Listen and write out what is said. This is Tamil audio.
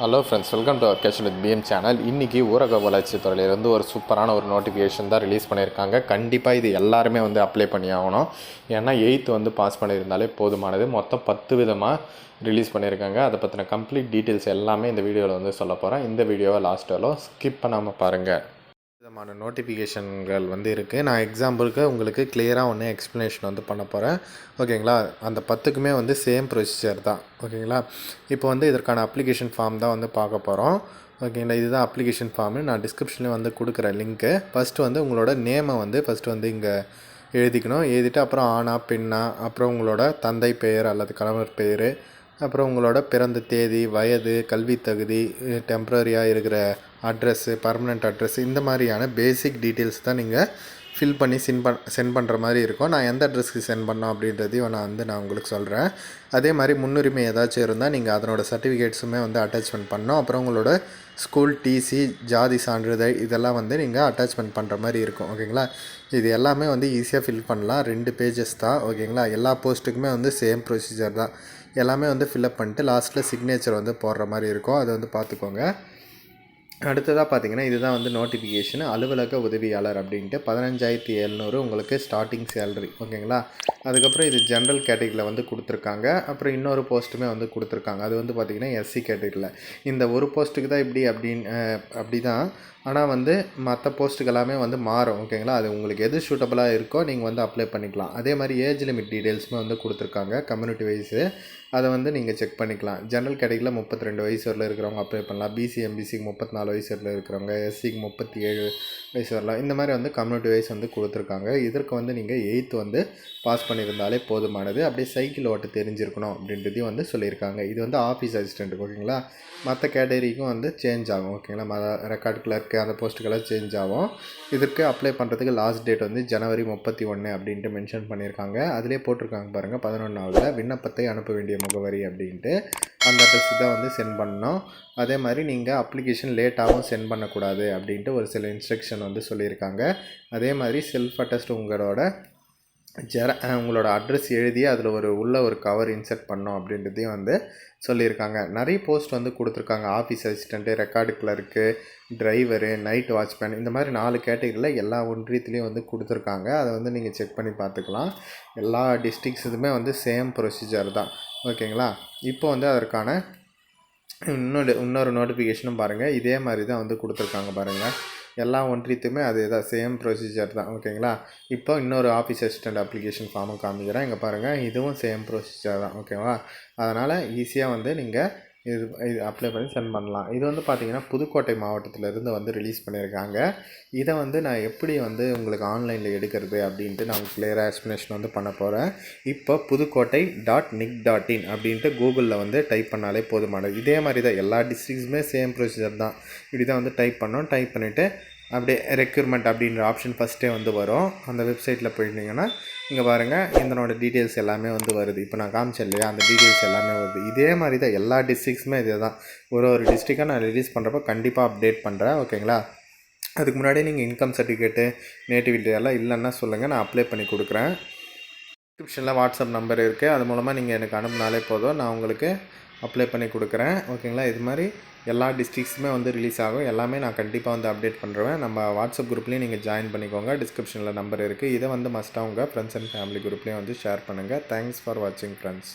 Hello friends welcome to our cation with PM channel இன்றைக்கி ஊரக வளர்ச்சித் துறையிலேருந்து ஒரு சூப்பரான ஒரு நோட்டிஃபிகேஷன் தான் ரிலீஸ் பண்ணியிருக்காங்க. கண்டிப்பாக இது எல்லாருமே வந்து அப்ளை பண்ணி ஆகணும். ஏன்னா எயித்து வந்து பாஸ் பண்ணியிருந்தாலே போதுமானது. மொத்தம் பத்து விதமாக ரிலீஸ் பண்ணியிருக்காங்க. அதை பற்றின கம்ப்ளீட் டீட்டெயில்ஸ் எல்லாமே இந்த வீடியோவில் வந்து சொல்ல போகிறேன் இந்த வீடியோவை லாஸ்ட் வரலும் ஸ்கிப் பண்ணாமல் பாருங்கள் விதமான நோட்டிஃபிகேஷன்கள் வந்து இருக்குது நான் எக்ஸாம்பிளுக்கு உங்களுக்கு கிளியராக ஒன்று எக்ஸ்ப்ளனேஷன் வந்து பண்ண போகிறேன் ஓகேங்களா? அந்த பத்துக்குமே வந்து சேம் ப்ரொசீஜர் தான். ஓகேங்களா? இப்போ வந்து இதற்கான அப்ளிகேஷன் ஃபார்ம் தான் வந்து பார்க்க போகிறோம் ஓகேங்களா? இதுதான் அப்ளிகேஷன் ஃபார்மு நான் டிஸ்கிரிப்ஷனில் வந்து கொடுக்குறேன் லிங்க்கு ஃபஸ்ட்டு வந்து உங்களோட நேமை வந்து ஃபஸ்ட்டு வந்து இங்கே எழுதிக்கணும். எழுதிட்டு அப்புறம் ஆணா பெண்ணா அப்புறம் உங்களோட தந்தை பெயர் அல்லது கணவர் பெயர் அப்புறம் உங்களோட பிறந்த தேதி வயது கல்வி தகுதி டெம்ப்ரரியாக இருக்கிற அட்ரஸ்ஸு பர்மனெண்ட் அட்ரஸ் இந்த மாதிரியான பேசிக் டீட்டெயில்ஸ் தான் நீங்கள் ஃபில் பண்ணி சென்ட் பண் சென்ட் பண்ணுற மாதிரி இருக்கும். நான் எந்த அட்ரஸ்க்கு சென்ட் பண்ணோம் அப்படின்றதையும் நான் வந்து நான் உங்களுக்கு சொல்கிறேன் அதே மாதிரி முன்னுரிமை ஏதாச்சும் இருந்தால் நீங்கள் அதனோட சர்டிஃபிகேட்ஸுமே வந்து அட்டாச்மெண்ட் பண்ணணும். அப்புறம் உங்களோட ஸ்கூல் டிசி ஜாதி சான்றிதழ் இதெல்லாம் வந்து நீங்கள் அட்டாச்மெண்ட் பண்ணுற மாதிரி இருக்கும். ஓகேங்களா இது எல்லாமே வந்து ஈஸியாக ஃபில் பண்ணலாம். ரெண்டு பேஜஸ் தான். ஓகேங்களா எல்லா போஸ்ட்டுக்குமே வந்து சேம் ப்ரொசீஜர் தான். எல்லாமே வந்து ஃபில்அப் பண்ணிட்டு லாஸ்ட்டில் சிக்னேச்சர் வந்து போடுற மாதிரி இருக்கும். அதை வந்து பார்த்துக்கோங்க. அடுத்ததாக பார்த்தீங்கன்னா இதுதான் வந்து நோட்டிஃபிகேஷன் அலுவலக உதவியாளர் அப்படின்ட்டு பதினஞ்சாயிரத்தி எழுநூறு உங்களுக்கு ஸ்டார்டிங் சேலரி ஓகேங்களா? அதுக்கப்புறம் இது ஜென்ரல் கேட்டகரியில் வந்து கொடுத்துருக்காங்க. அப்புறம் இன்னொரு போஸ்ட்டுமே வந்து கொடுத்துருக்காங்க. அது வந்து பார்த்திங்கன்னா எஸ்சி கேட்டகரியில் இந்த ஒரு போஸ்ட்டுக்கு தான் இப்படி அப்படின்னு அப்படி தான் ஆனால் வந்து மற்ற போஸ்ட்டுக்கு எல்லாமே வந்து மாறும் ஓகேங்களா? அது உங்களுக்கு எது சூட்டபுளாக இருக்கோ நீங்கள் வந்து அப்ளை பண்ணிக்கலாம். அதே மாதிரி ஏஜ் லிமிட் டீட்டெயில்ஸுமே வந்து கொடுத்துருக்காங்க கம்யூனிட்டி வைஸு அதை வந்து நீங்கள் செக் பண்ணிக்கலாம். ஜென்ரல் கேட்டகரியில் முப்பத்தி ரெண்டு வயசு வரல இருக்கிறவங்க அப்ளை பண்ணலாம். பிசி எம்பிசிக்கு முப்பத்தி நாலு வயசு வரல இருக்கிறவங்க எஸ்சிக்கு முப்பத்தி ஏழு வயசு வரலாம். இந்த மாதிரி வந்து கம்யூனிட்டி வைஸ் வந்து கொடுத்துருக்காங்க. இதற்கு வந்து நீங்கள் எயித்து வந்து பாஸ் பண்ணியிருந்தாலே போதுமானது. அப்படியே சைக்கிள் ஓட்ட தெரிஞ்சிருக்கணும் அப்படின்றதையும் வந்து சொல்லியிருக்காங்க. இது வந்து ஆஃபீஸ் அசிஸ்டண்ட் ஓகேங்களா மற்ற கேட்டகரிக்கும் வந்து சேஞ்ச் ஆகும் ஓகேங்களா ம ரெக்கார்ட் கிளர்க்கு அந்த போஸ்ட்டுக்கெல்லாம் சேஞ்ச் ஆகும். இதற்கு அப்ளை பண்ணுறதுக்கு லாஸ்ட் டேட் வந்து ஜனவரி முப்பத்தி ஒன்று அப்படின்ட்டு மென்ஷன் பண்ணியிருக்காங்க. அதிலே போட்டிருக்காங்க பாருங்கள் பதினொன்றாவது விண்ணப்பத்தை அனுப்ப வேண்டிய முகவரி அப்படின்ட்டு. அந்த அட்ரஸ் தான் வந்து சென்ட் பண்ணணும். அதே மாதிரி நீங்கள் அப்ளிகேஷன் லேட்டாகவும் சென்ட் பண்ணக்கூடாது அப்படின்ட்டு ஒரு சில இன்ஸ்ட்ரக்ஷன் வந்து சொல்லியிருக்காங்க. அதே மாதிரி செல்ஃப் அட்டஸ்ட் உங்களோட ஜெர உங்களோட அட்ரஸ் எழுதி அதில் ஒரு உள்ள ஒரு கவர் இன்சர்ட் பண்ணோம் அப்படின்றதையும் வந்து சொல்லியிருக்காங்க. நிறைய போஸ்ட் வந்து கொடுத்துருக்காங்க. Office assistant record clerk driver night watchman இந்த மாதிரி நாலு கேட்டகரியில் எல்லா ஒன்றியத்துலேயும் வந்து கொடுத்துருக்காங்க. அதை வந்து நீங்கள் செக் பண்ணி பார்த்துக்கலாம். எல்லா டிஸ்ட்ரிக்ஸ் இதுமே வந்து சேம் ப்ரொசீஜர் தான். ஓகேங்களா? இப்போ வந்து அதற்கான இன்னொரு இன்னொரு நோட்டிஃபிகேஷனும் பாருங்கள் இதே மாதிரி தான் வந்து கொடுத்துருக்காங்க பாருங்கள் எல்லா ஒன்றியத்துமே அதே தான் சேம் ப்ரொசீஜர் தான். ஓகேங்களா இப்போ இன்னொரு ஆஃபீஸ் அசிஸ்டண்ட் அப்ளிகேஷன் ஃபார்மும் காமிக்கிறேன். இங்கே பாருங்கள் இதுவும் சேம் ப்ரொசீஜர் தான். ஓகேவா அதனால் ஈஸியாக வந்து நீங்கள் இது இது அப்ளை பண்ணி சென்ட் பண்ணலாம். இது வந்து பார்த்திங்கன்னா புதுக்கோட்டை மாவட்டத்திலேருந்து வந்து ரிலீஸ் பண்ணியிருக்காங்க இதை வந்து நான் எப்படி வந்து உங்களுக்கு ஆன்லைனில் எடுக்கிறது அப்படின்ட்டு நான் கிளியராக எக்ஸ்ப்ளனேஷன் வந்து பண்ண போகிறேன் இப்போ Pudukkottai dot nic dot in அப்படின்ட்டு கூகுளில் வந்து டைப் பண்ணாலே போதுமானது. இதே மாதிரி தான் எல்லா டிஸ்ட்ரிக்ஸுமே சேம் ப்ரொசீஜர் தான். இப்படி தான் வந்து டைப் பண்ணோம். டைப் பண்ணிவிட்டு அப்படியே ரெக்யூர்மெண்ட் அப்படின்ற ஆப்ஷன் ஃபஸ்ட்டே வந்து வரும். அந்த வெப்சைட்டில் போயிருந்தீங்கன்னா இங்கே பாருங்கள் இதனோட டீட்டெயில்ஸ் எல்லாமே வந்து வருது. இப்போ நான் காமிச்சேன் இல்லையா அந்த டீட்டெயில்ஸ் எல்லாமே வருது. இதே மாதிரி தான் எல்லா டிஸ்ட்ரிக்ஸுமே இதே தான் ஒரு ஒரு டிஸ்ட்ரிக்டாக நான் ரிலீஸ் பண்ணுறப்ப கண்டிப்பாக அப்டேட் பண்ணுறேன் ஓகேங்களா அதுக்கு முன்னாடி நீங்கள் இன்கம் சர்டிஃபிகேட்டு நேட்டிவிட்டி எல்லாம் இல்லைன்னா சொல்லுங்கள் நான் அப்ளை பண்ணி கொடுக்குறேன். டிஸ்கிரிப்ஷனில் வாட்ஸ்அப் நம்பர் இருக்குது அது மூலமாக நீங்கள் எனக்கு அனுப்புனாலே போதும். நான் உங்களுக்கு அப்ளை பண்ணி கொடுக்குறேன். ஓகேங்களா இது மாதிரி எல்லா டிஸ்ட்ரிக்ஸுமே வந்து ரிலீஸ் ஆகும். எல்லாமே நான் கண்டிப்பாக வந்து அப்டேட் பண்ணுறேன் நம்ம வாட்ஸ்அப் குரூப்லேயும் நீங்கள் ஜாயின் பண்ணிக்கோங்க. டிஸ்கிரிப்ஷனில் நம்பர் இருக்குது இதை வந்து மஸ்ட்டாக உங்கள் ஃப்ரெண்ட்ஸ் அண்ட் ஃபேமிலி குரூப்லேயும் வந்து ஷேர் பண்ணுங்கள் தேங்க்ஸ் ஃபார் வாட்சிங் ஃப்ரெண்ட்ஸ்